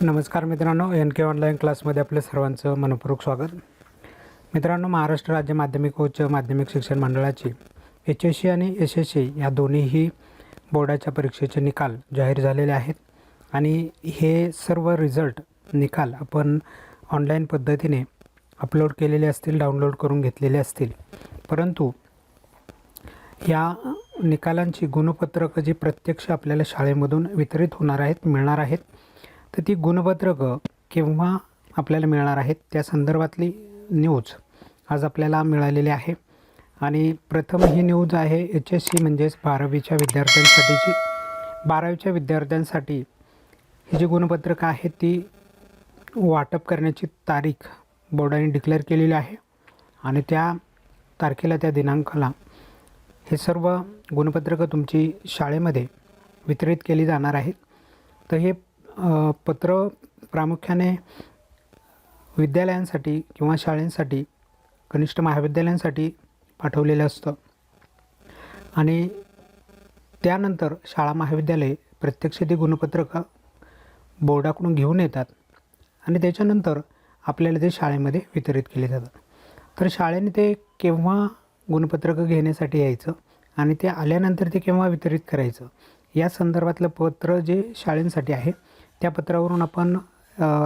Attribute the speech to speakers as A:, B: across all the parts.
A: नमस्कार मित्रांनो एन के ऑनलाईन क्लासमध्ये आपल्या सर्वांचं मनपूर्वक स्वागत. मित्रांनो महाराष्ट्र राज्य माध्यमिक उच्च माध्यमिक शिक्षण मंडळाची एच एस सी आणि एस एस सी या दोन्हीही बोर्डाच्या परीक्षेचे निकाल जाहीर झालेले आहेत. आणि हे सर्व रिझल्ट निकाल आपण ऑनलाईन पद्धतीने अपलोड केलेले असतील डाउनलोड करून घेतलेले असतील. परंतु या निकालांची गुणपत्रकं जी प्रत्यक्ष आपल्याला शाळेमधून वितरित होणार आहेत मिळणार आहेत तर ती गुणपत्रकं केव्हा आपल्याला मिळणार आहेत त्या संदर्भातली न्यूज आज आपल्याला मिळालेली आहे. आणि प्रथम ही न्यूज आहे एच एस सी म्हणजेच बारावीच्या विद्यार्थ्यांसाठीची. बारावीच्या विद्यार्थ्यांसाठी ही जी गुणपत्रकं आहेत ती वाटप करण्याची तारीख बोर्डाने डिक्लेअर केलेली आहे. आणि त्या तारखेला त्या दिनांकाला हे सर्व गुणपत्रकं तुमची शाळेमध्ये वितरित केली जाणार आहेत. तर हे पत्र प्रामुख्याने विद्यालयांसाठी किंवा शाळेंसाठी कनिष्ठ महाविद्यालयांसाठी पाठवलेलं असतं. आणि त्यानंतर शाळा महाविद्यालये प्रत्यक्ष ती गुणपत्रकं बोर्डाकडून घेऊन येतात आणि त्याच्यानंतर आपल्याला ते शाळेमध्ये वितरित केले जातात. तर शाळेने ते केव्हा गुणपत्रकं घेण्यासाठी यायचं आणि ते आल्यानंतर ते केव्हा वितरित करायचं या संदर्भातलं पत्र जे शाळेंसाठी आहे त्या पत्रावरून आपण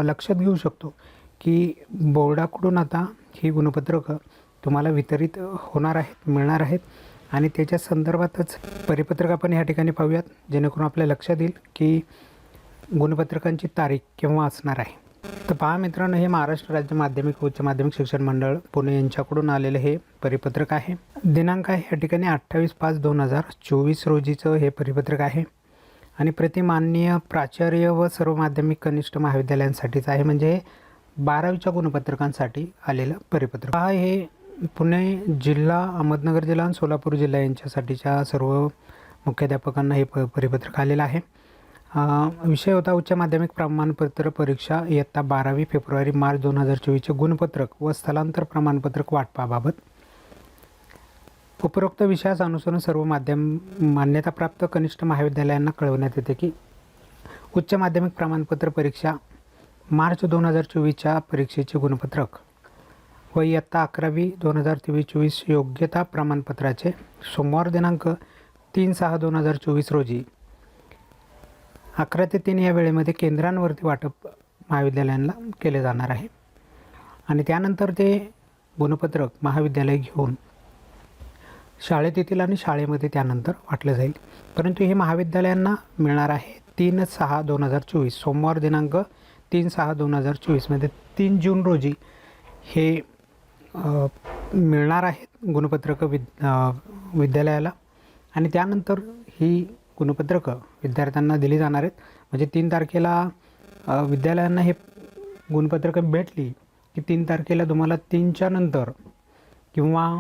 A: लक्षात घेऊ शकतो की बोर्डाकडून आता ही गुणपत्रकं तुम्हाला वितरित होणार आहेत मिळणार आहेत आणि त्याच्या संदर्भातच परिपत्रक आपण ह्या ठिकाणी पाहूयात जेणेकरून आपल्या लक्षात येईल की गुणपत्रकांची तारीख केव्हा असणार आहे. तर पहा मित्रांनो हे महाराष्ट्र राज्य माध्यमिक उच्च माध्यमिक शिक्षण मंडळ पुणे यांच्याकडून आलेलं हे परिपत्रक आहे. दिनांक आहे या ठिकाणी अठ्ठावीस पाच दोन हजार चोवीस रोजीचं हे परिपत्रक आहे. आणि प्रतिमाननीय प्राचार्य व सर्व माध्यमिक कनिष्ठ महाविद्यालयांसाठीच आहे. म्हणजे बारावीच्या गुणपत्रकांसाठी आलेलं परिपत्रक. हा हे पुणे जिल्हा अहमदनगर जिल्हा आणि सोलापूर जिल्हा यांच्यासाठीच्या सर्व मुख्याध्यापकांना हे प परिपत्रक आलेलं आहे. विषय होता उच्च माध्यमिक प्रमाणपत्र परीक्षा. इयत्ता बारावी फेब्रुवारी मार्च दोन हजार चोवीसचे गुणपत्रक व स्थलांतर प्रमाणपत्रक वाटपाबाबत. उपरोक्त विषयास अनुसरून सर्व माध्यम मान्यताप्राप्त कनिष्ठ महाविद्यालयांना कळवण्यात येते की उच्च माध्यमिक प्रमाणपत्र परीक्षा मार्च दोन हजार चोवीसच्या परीक्षेचे गुणपत्रक व इयत्ता अकरावी दोन हजार तेवीस चोवीस योग्यता प्रमाणपत्राचे सोमवार दिनांक तीन सहा दोन हजार चोवीस रोजी. अकरा ते तीन या वेळेमध्ये केंद्रांवरती वाटप महाविद्यालयांना केले जाणार आहे. आणि त्यानंतर ते गुणपत्रक महाविद्यालय घेऊन शाळेत येतील आणि शाळेमध्ये त्यानंतर वाटलं जाईल. परंतु हे महाविद्यालयांना मिळणार आहे तीन सहा दोन हजार चोवीस. सोमवार दिनांक तीन सहा दोन हजार चोवीसमध्ये तीन जून रोजी हे मिळणार आहेत गुणपत्रकं विद विद्यालयाला. आणि त्यानंतर ही गुणपत्रकं विद्यार्थ्यांना दिली जाणार आहेत. म्हणजे तीन तारखेला विद्यालयांना हे गुणपत्रकं भेटली की तीन तारखेला तुम्हाला तीनच्या नंतर किंवा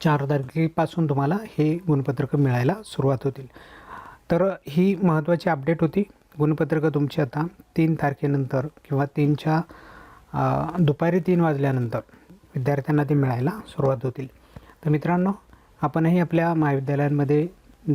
A: चार तारखेपासून तुम्हाला हे गुणपत्रकं मिळायला सुरुवात होतील. तर ही महत्त्वाची अपडेट होती. गुणपत्रकं तुमची आता तीन तारखेनंतर किंवा तीनच्या दुपारी तीन वाजल्यानंतर विद्यार्थ्यांना ते मिळायला सुरुवात होतील. तर मित्रांनो आपणही आपल्या महाविद्यालयांमध्ये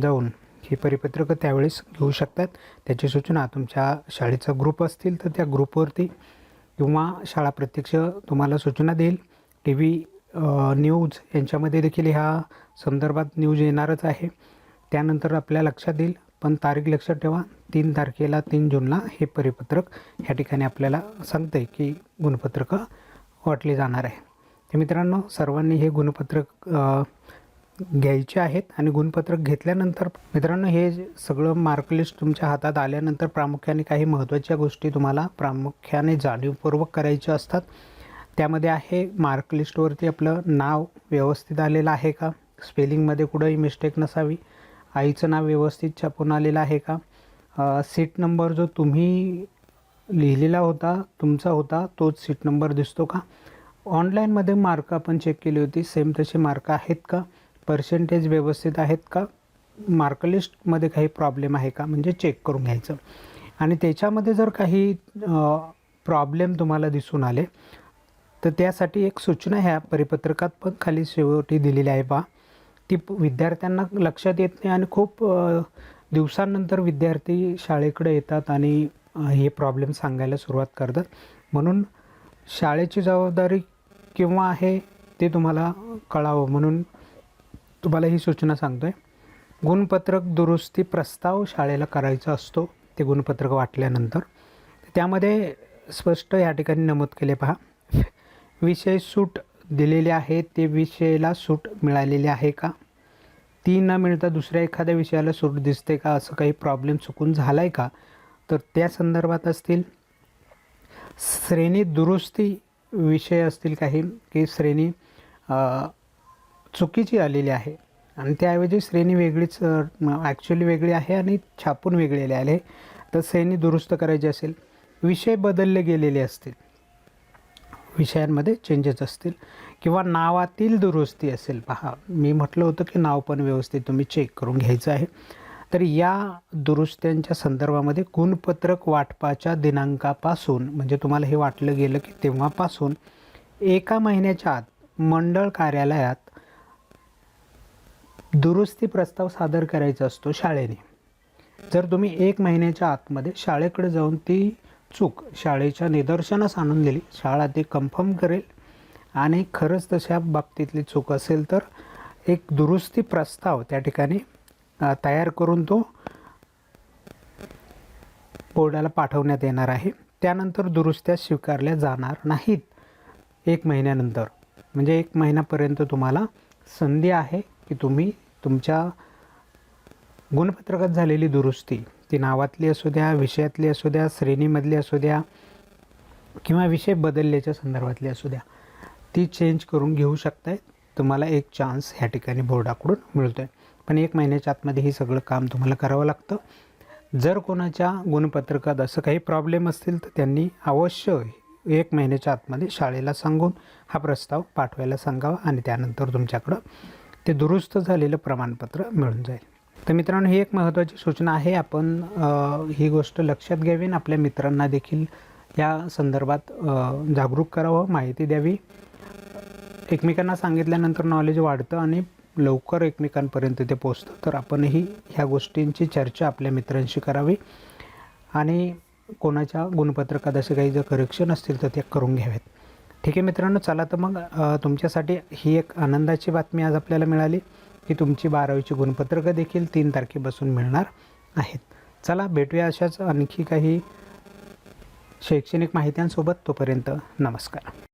A: जाऊन ही परिपत्रकं त्यावेळेस घेऊ शकतात. त्याची सूचना तुमच्या शाळेचा ग्रुप असतील तर त्या ग्रुपवरती किंवा शाळा प्रत्यक्ष तुम्हाला सूचना देईल. टी व्ही न्यूज यांच्यामध्ये देखील ह्या संदर्भात न्यूज येणारच आहे. त्यानंतर आपल्या लक्षात येईल पण तारीख लक्षात ठेवा तीन तारखेला तीन जूनला हे परिपत्रक ह्या ठिकाणी आपल्याला सांगते की गुणपत्रकं वाटली जाणार आहे. तर मित्रांनो सर्वांनी हे गुणपत्रक घ्यायचे आहेत आणि गुणपत्रक घेतल्यानंतर मित्रांनो हे सगळं मार्कलिस्ट तुमच्या हातात आल्यानंतर प्रामुख्याने काही महत्त्वाच्या गोष्टी तुम्हाला प्रामुख्याने जाणीवपूर्वक करायच्या असतात. त्यामध्ये आहे मार्कलिस्टवरती आपलं नाव व्यवस्थित आलेलं आहे का? स्पेलिंगमध्ये कुठंही मिस्टेक नसावी. आईचं नाव व्यवस्थित छापून आलेलं आहे का? सीट नंबर जो तुम्ही लिहिलेला होता तुमचा होता तोच सीट नंबर दिसतो का? ऑनलाईनमध्ये मार्क आपण चेक केली होती. सेम तसे मार्क आहेत का? पर्सेंटेज व्यवस्थित आहेत का? मार्कलिस्टमध्ये काही प्रॉब्लेम आहे का? म्हणजे चेक करून घ्यायचं. आणि त्याच्यामध्ये जर काही प्रॉब्लेम तुम्हाला दिसून आले तर त्यासाठी एक सूचना ह्या परिपत्रकात पण खाली शेवटी दिलेली आहे पहा ती विद्यार्थ्यांना लक्षात येत नाही आणि खूप दिवसानंतर दिवसांनंतर विद्यार्थी शाळेकडे येतात आणि हे प्रॉब्लेम सांगायला सुरुवात करतात. म्हणून शाळेची जबाबदारी केव्हा आहे ते तुम्हाला कळावं म्हणून तुम्हाला ही सूचना सांगतो आहे गुणपत्रक दुरुस्ती प्रस्ताव शाळेला करायचा असतो ते गुणपत्रक वाटल्यानंतर. त्यामध्ये स्पष्ट या ठिकाणी नमूद केले पहा. विषय सूट दिलेले आहे ते विषयाला सूट मिळालेली आहे का? ती न मिळता दुसऱ्या एखाद्या विषयाला सूट दिसते का? असं काही प्रॉब्लेम चुकून झाला आहे का? तर त्या संदर्भात असतील. श्रेणी दुरुस्ती विषय असतील काही की श्रेणी चुकीची आलेली आहे. आणि त्याऐवजी श्रेणी वेगळीच ॲक्च्युली वेगळी आहे आणि छापून वेगळेले आले आहे. तर श्रेणी दुरुस्त करायची असेल. विषय बदलले गेलेले असतील. विषयांमध्ये चेंजेस असतील किंवा नावातील दुरुस्ती असेल. पहा मी म्हटलं होतं की नाव पण व्यवस्थित तुम्ही चेक करून घ्यायचं आहे. तर या दुरुस्त्यांच्या संदर्भामध्ये गुणपत्रक वाटपाच्या दिनांकापासून म्हणजे तुम्हाला हे वाटलं गेलं की तेव्हापासून एका महिन्याच्या आत मंडळ कार्यालयात दुरुस्ती प्रस्ताव सादर करायचा असतो शाळेने. जर तुम्ही एक महिन्याच्या आतमध्ये शाळेकडे जाऊन ती चूक. शाळेच्या निदर्शनास आणून दिली. शाळा ती कन्फर्म करेल. आणि खरंच तशा बाबतीतली चूक असेल तर एक दुरुस्ती प्रस्ताव त्या ठिकाणी तयार करून तो बोर्डाला पाठवण्यात येणार आहे. त्यानंतर दुरुस्त्या स्वीकारल्या जाणार नाहीत. एक महिन्यानंतर. म्हणजे एक महिन्यापर्यंत तुम्हाला संधी आहे की तुम्ही तुमच्या गुणपत्रकात झालेली दुरुस्ती ती नावातली असू द्या विषयातली असू द्या श्रेणीमधली असू द्या किंवा विषय बदलल्याच्या संदर्भातली असू द्या ती चेंज करून घेऊ शकताय. तुम्हाला एक चान्स ह्या ठिकाणी बोर्डाकडून मिळतो आहे पण एक महिन्याच्या आतमध्ये हे सगळं काम तुम्हाला करावं लागतं. जर कोणाच्या गुणपत्रकात असं काही प्रॉब्लेम असतील तर त्यांनी अवश्य एक महिन्याच्या आतमध्ये शाळेला सांगून हा प्रस्ताव पाठवायला सांगावा आणि त्यानंतर तुमच्याकडं ते दुरुस्त झालेलं प्रमाणपत्र मिळून जाईल. तर मित्रांनो ही एक महत्त्वाची सूचना आहे. आपण ही गोष्ट लक्षात घ्यावी आणि आपल्या मित्रांना देखील या संदर्भात जागरूक करावं माहिती द्यावी. एकमेकांना सांगितल्यानंतर नॉलेज वाढतं आणि लवकर एकमेकांपर्यंत ते पोचतं तर आपणही ह्या गोष्टींची चर्चा आपल्या मित्रांशी करावी आणि कोणाच्या गुणपत्रकात असे काही जर करेक्शन असतील तर ते करून घ्यावेत ठीक आहे मित्रांनो चला तर मग तुमच्यासाठी ही एक आनंदाची बातमी आज आपल्याला मिळाली. की तुमची बारावीची गुणपत्रकं देखील तीन तारखेपासून मिळणार आहेत. चला भेटूया अशाच आणखी काही शैक्षणिक माहित्यांसोबत तोपर्यंत नमस्कार.